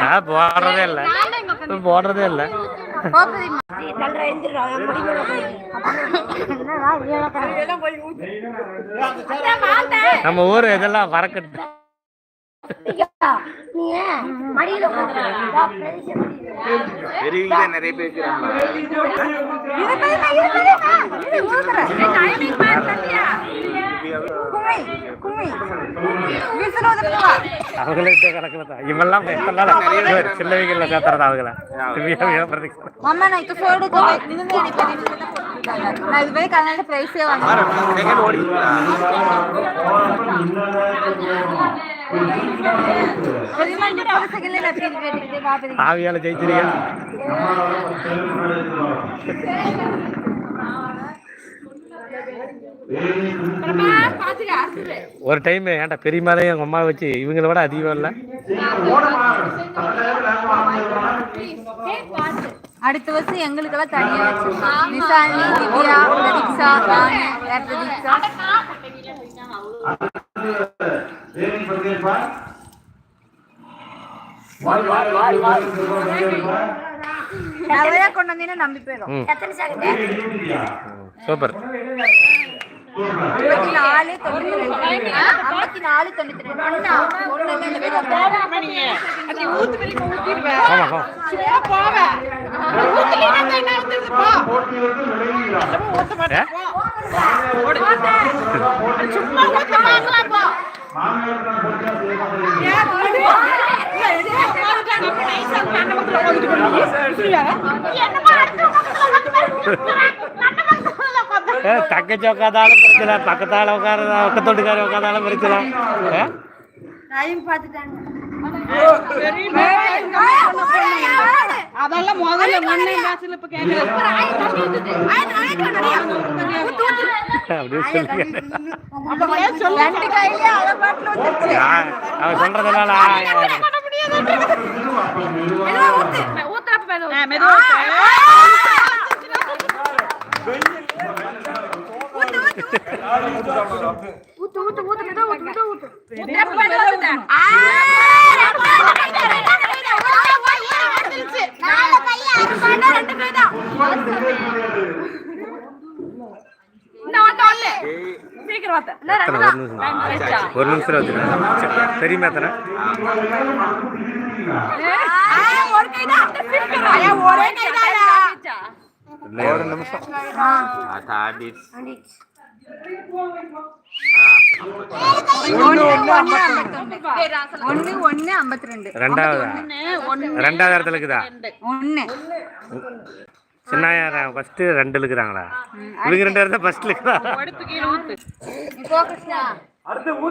நான் போடுறதே இல்லை. போடுறதே இல்லை. நம்ம ஊர் இதெல்லாம் பெரியவங்க நிறைய பேர் அவங்களும் இந்த ஆவியால ஜெயிச்சிருக்கா Thank you. ஒரு டைம் ஏன்டா பெரியமாலே எங்கள் அம்மா வச்சு இவங்கள விட அதிகம் இல்லை? அடுத்த வருஷம் எங்களுக்கெல்லாம் தனியா நிசாலி திவ்யா நிறைய கொண்டு வந்தீங்கன்னா நம்பி போயிடும். சூப்பர். ஐம்பத்தி நாலு தொண்ணூத்தி ரெண்டு. ஐம்பத்தி நாலு தொண்ணூத்தி ரெண்டு. ஒண்ணா ஒண்ணு இல்ல, இந்த பேர் ஆமா ஆமா ஏ? ஏ, தங்கச்சி உட்காந்தாலும் பிரச்சனை பக்கத்தால உட்கார பக்கத்தொட்டுக்கார உட்காந்தாலும் பிரச்சனை? அதெல்லாம் முதல்ல இப்ப ரெண்டு ஊத்து ஊத்து ஊத்து வந்துருச்சு ஊத்து அவன் சொல்றதெல்லாம் மெதுவா எத்தனை ஒரு நிமிஷம் ஒரு நிமிஷம் வச்சுருங்க தெரியுமா எத்தனை இல்லையா? ஒரு நிமிஷம் தாண்டிடுச்சு ஒண்ணு ஒண்ணு ஐம்பத்தொன்னு ஒண்ணு ஒண்ணு ஐம்பத்தி ரெண்டு ரெண்டாவது ரெண்டாவது இடத்துல இருக்குதா ஒண்ணு சின்ன ஃபர்ஸ்ட் ரெண்டுல இருக்கிறாங்களா இவங்க ரெண்டு இடத்துல ஃபர்ஸ்ட்ல இருக்குதா அடுத்து நீ போ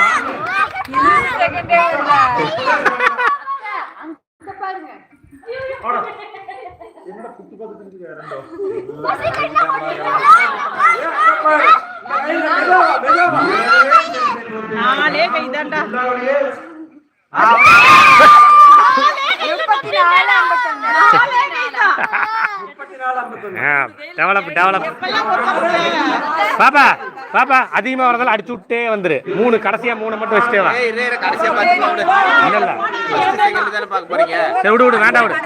நானே கைதாண்டா முப்பத்தி நாலு ஐம்பத்தொன்னு நாலே கைதான் டெவலப் டெவலப் பாப்பா பாப்பா அதிகமா வரதால அடிச்சு விட்டே வந்துரு. மூணு கடைசியா மூணு மட்டும் வச்சுட்டே வா. விடு. சரி விடு விடு வேண்டாம் விடு.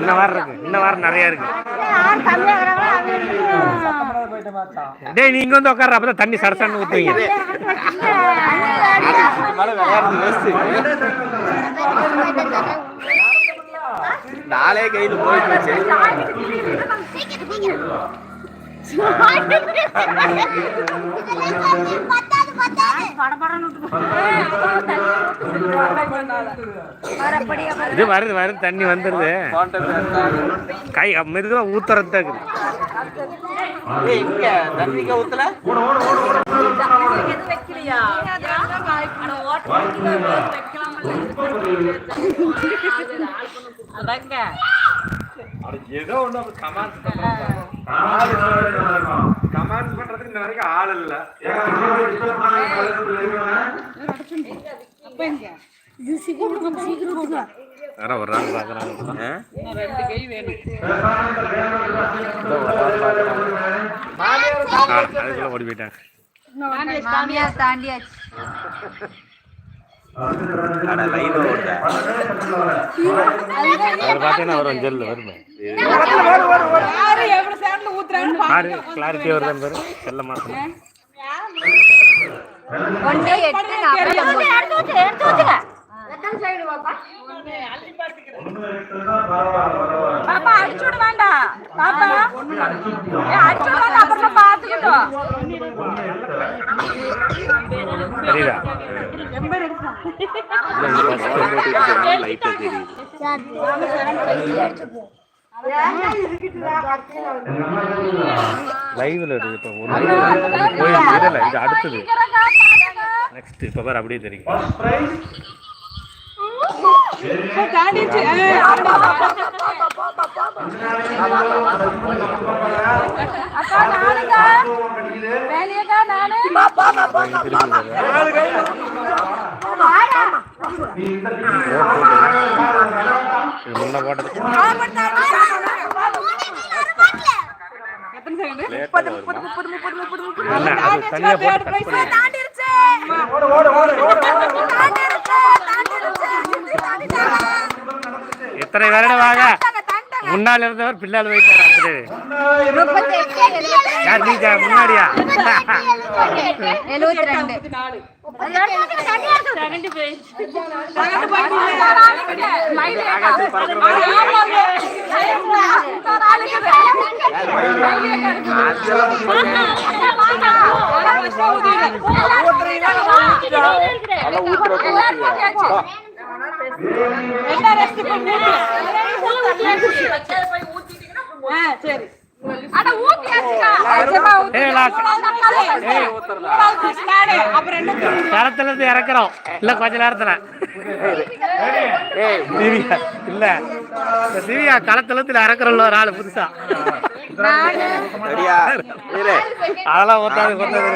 இன்னும் வாரம் இருக்கு இன்னும் வாரம் நிறைய இருக்கு. டேய் நீ இங்க வந்து உட்கார்ற அப்பதான் தண்ணி சரசன்னு ஊத்துவீங்க. இதுக்கு நாலே கையில பத்தாவது இது வருது வருது தண்ணி வந்துருது. கை மெதுவா ஊத்துறது தான் இருக்குது. ஊத்தல ஏதோ ஒண்ணு கமாண்ட் கமாண்ட் பண்றதுக்கு இந்த வரைக்கும் ஆள் இல்ல. வர வர்றாங்க பாக்குறாங்க அதுக்குள்ள ஓடி போயிட்டாங்க. தாண்டியாச்சு. அட லைன் ஓடுதா அவர் பார்த்தீங்கன்னா வரும். ஜெல்லு வருமே ஆறு கிளாரிட்டி வருதுன்னு பாரு. செல்ல மாசம் ஒன்று எட்டு நாற்பத்தி பாப்பா. விட வேண்டாம். பாப்பா. ஏய், அடிச்சு விட. வேண்டாம். அப்புறமா பாத்துக்கிட்டோம் தெரியுதா லைட்டா தெரியுது. லைவ்ல இருக்கு இப்போ ஒன்று இது அடுத்தது. நெக்ஸ்ட் இப்போ பாரு அப்படியே தெரியும். தாண்டிச்சு அக்கா வேலையக்கா நானு. முன்ன போட்டது தாண்டிருச்சு. எத்தனை வருடம் வாங்க முன்னால் இருந்தவர் பின்னால் எட்டு யார் நீங்க முன்னாடியா? எழுபத்தி சரி அட ஊத்தியாச்சுக்கா இருந்து இறக்குறோம். இல்ல கொஞ்ச நேரத்துல. திவ்யா இல்ல. திவ்யா களத்துல இருந்து இறக்குறோம்ல ஒரு ஆளு புதுசா. அதெல்லாம் ஒத்தாது ஒத்தாது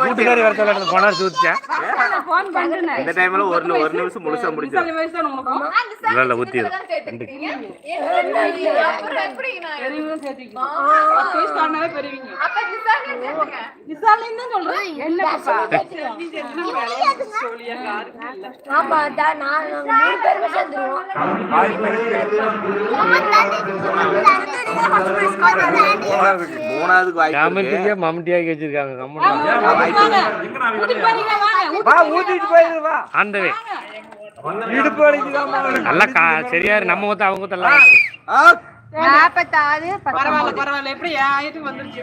கூட்டுக்காரி வர சொல்ல இந்த டைம்ல ஒரு ஒரு நிமிஷம் முழுசா முடிஞ்சு இல்ல இல்ல ஊத்தி ரெண்டு மூணாவதுக்கு வாய்ப்பு மம்டியாக்கி வச்சிருக்காங்க ஆண்டவே நல்லா கா சரியா இரு, நம்ம ஊத்த அவங்க ஊத்தலாம். ஆ, நாற்பத்தாறு பரவாயில்ல பரவாயில்ல எப்படி ஆயிட்டு வந்துருச்சு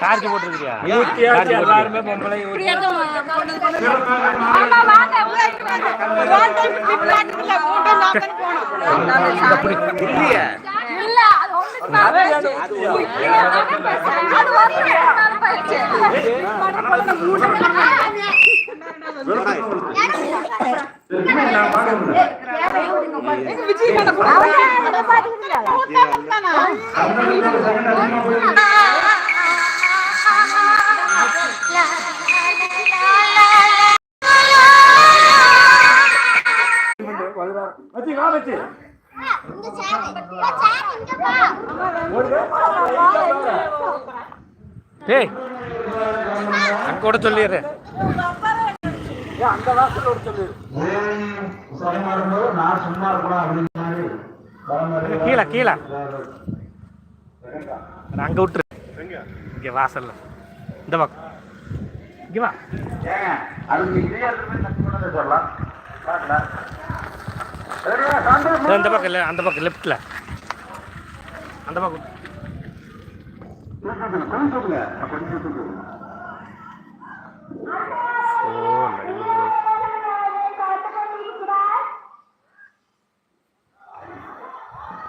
சார்ஜ் போட்டுருக்கியா எல்லாருமே. இல்லையே அது ஒண்ணுக்கு மேல போயிடுச்சு. மேல போயிடுச்சு. எங்க விஜயகாந்த் கூட டேய் அங்க கூட சொல்லிடுறேன் கீழே. கீழே அங்க விட்டுரு. இங்கே வாசல்ல இந்த பக்கம். இங்கே வா. இந்த பக்கம் இல்லை அந்த பக்கம் லெஃப்டில் அந்த பக்கம்.